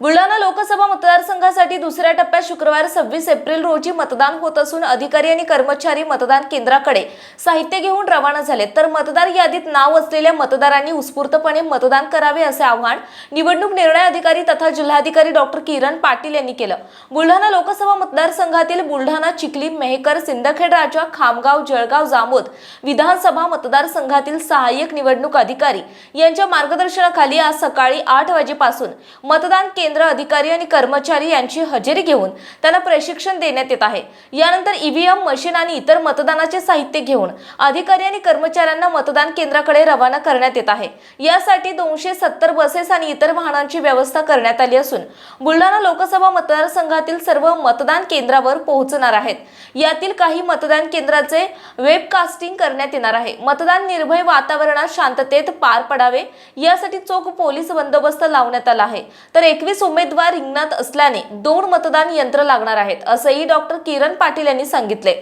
बुलढाणा लोकसभा मतदारसंघासाठी दुसऱ्या टप्प्यात शुक्रवार सव्वीस एप्रिल रोजी मतदान होत असून अधिकारी आणि कर्मचारी मतदान केंद्राकडे साहित्य घेऊन रवाना झाले. तर मतदार यादीत नाव असलेल्या मतदारांनी उत्स्फूर्तपणे मतदान करावे असे आवाहन निवडणूक निर्णय अधिकारी तथा जिल्हाधिकारी डॉक्टर किरण पाटील यांनी केलं. बुलढाणा लोकसभा मतदारसंघातील बुलढाणा चिखली मेहकर सिंदखेड राजा खामगाव जळगाव जामोद विधानसभा मतदारसंघातील सहाय्यक निवडणूक अधिकारी यांच्या मार्गदर्शनाखाली आज सकाळी आठ वाजेपासून मतदान केंद्र अधिकारी आणि कर्मचारी यांची हजेरी घेऊन त्यांना प्रशिक्षण देण्यात येत आहे. यानंतर ईव्हीएम मशीन आणि इतर मतदानाचे साहित्य घेऊन अधिकारी आणि कर्मचाऱ्यांना मतदान केंद्राकडे रवाना करण्यात येत आहे. यासाठी दोनशे सत्तर बसेस आणि इतर वाहनांची व्यवस्था करण्यात आली असून बुलढाणा लोकसभा मतदारसंघातील सर्व मतदान केंद्रावर पोहोचणार आहेत. यातील काही मतदान केंद्राचे वेबकास्टिंग करण्यात येणार आहे. मतदान निर्भय वातावरणात शांततेत पार पडावे यासाठी चोख पोलीस बंदोबस्त लावण्यात आला आहे. तर एकवीस उमेदवार रिंगणात असल्याने दोन मतदान यंत्र लागणार आहेत असंही डॉक्टर किरण पाटील यांनी सांगितले.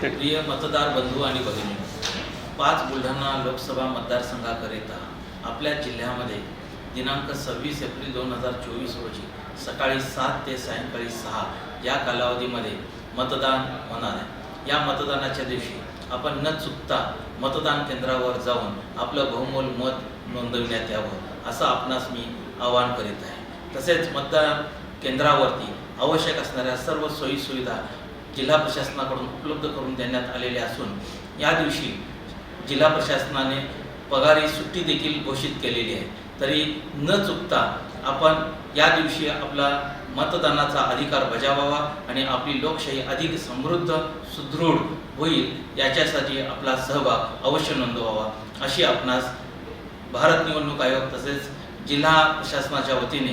प्रिय मतदार बंधू आणि भगिनी पाच बुलढाणा लोकसभा मतदारसंघाकरिता आपल्या जिल्ह्यामध्ये दिनांक सव्वीस एप्रिल दोन हजार चोवीस रोजी सकाळी सात ते सायंकाळी सहा या कालावधीमध्ये मतदान होणार आहे. या मतदानाच्या दिवशी आपण न चुकता मतदान केंद्रावर जाऊन आपलं बहुमोल मत नोंदविण्यात यावं असं आपणास मी आवाहन करीत आहे. तसेच मतदान केंद्रावरती आवश्यक असणाऱ्या सर्व सोयीसुविधा जिल्हा प्रशासनाकडून उपलब्ध करून देण्यात आलेल्या असून या दिवशी जिल्हा प्रशासनाने पगारी सुट्टी देखील घोषित केलेली आहे. तरी न चुकता आपण या दिवशी आपला मतदानाचा अधिकार बजावावा आणि आपली लोकशाही अधिक समृद्ध सुदृढ होईल याच्यासाठी आपला सहभाग अवश्य नोंदवावा अशी आपणास भारत निवडणूक आयोग तसेच जिल्हा प्रशासनाच्या वतीने